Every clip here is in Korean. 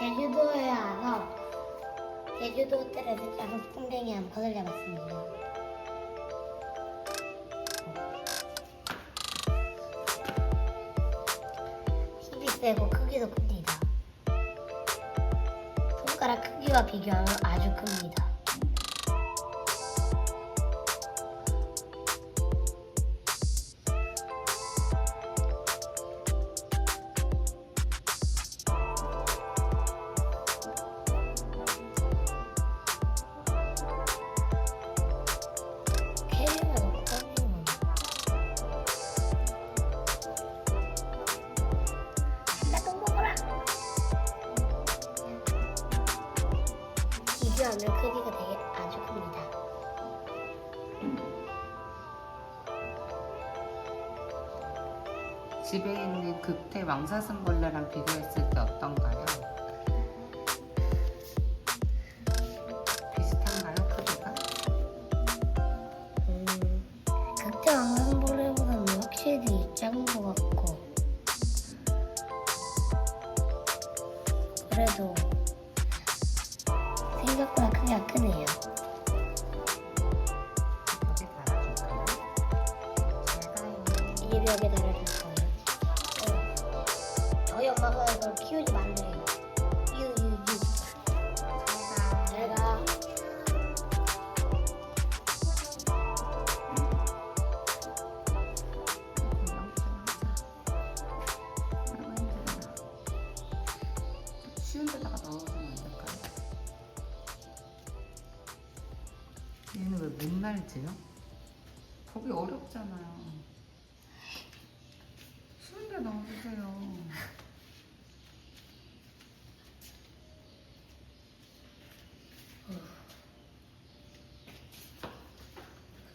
제주도에 와서 제주도 호텔에서 작은 풍뎅이 한번 거들려봤습니다. 힘이 세고 크기도 큽니다. 손가락 크기와 비교하면 아주 큽니다. 비교하면 크기가 되게 아주 큽니다. 집에 있는 극태 왕사슴벌레랑 비교했을 때 어떤가요? 비슷한가요, 크기가? 음, 극대 왕산벌레보다는 확실히 작은 것 같고 그래도 생각보다 크기가 크네요. 벽에 달아줄까요? 제가요. 이 벽에 달아줄 거예요. 네. 저희 엄마가 이걸 키우지 말 얘는 왜못 날지요? 보기 어렵잖아요. 쉬운 데 넣어주세요.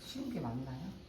쉬운 게 맞나요?